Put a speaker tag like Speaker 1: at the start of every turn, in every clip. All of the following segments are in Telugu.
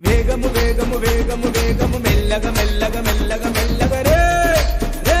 Speaker 1: వేగము వేగము వేగము వేగము మెల్లగ మెల్లగ మెల్లగ మెల్లగ రే రే.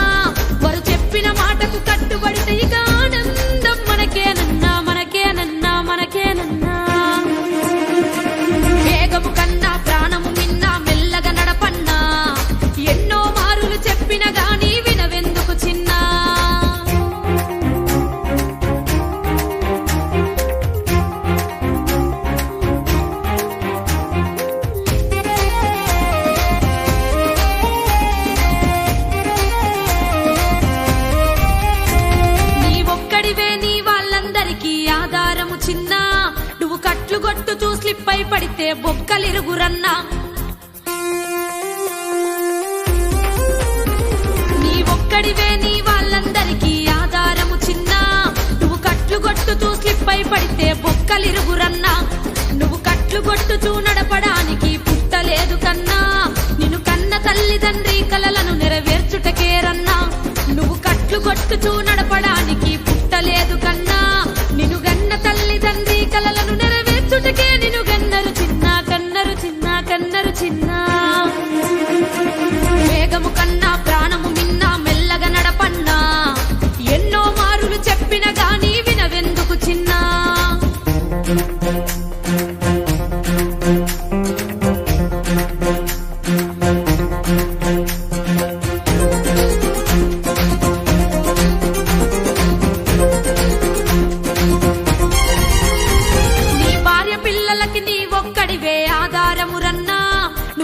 Speaker 2: భయపడితే అయి బొక్కలిరుగురన్నా. నీ ఒక్కడివే నీ వాళ్ళందరికీ ఆధారము చిన్న. నువ్వు కట్లు కొట్టుతూ స్లిప్ అయి పడితే బొక్కలిరుగురన్నా. నువ్వు కట్లు కొట్టుతూ నడపడానికి పుట్టలేదు కన్నా.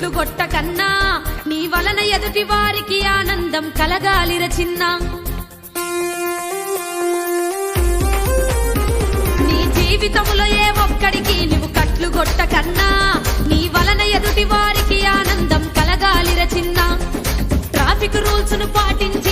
Speaker 2: చెట్లు గొట్ట కొట్టకన్నా నీ వలన ఎదుటి వారికి ఆనందం కలగాలిర చిన్న. నీ జీవితములో ఏ ఒక్కడికి నువ్వు కట్లు కొట్టకన్నా నీ వలన ఎదుటి వారికి ఆనందం కలగాలిర చిన్న. ట్రాఫిక్ రూల్స్ను పాటించి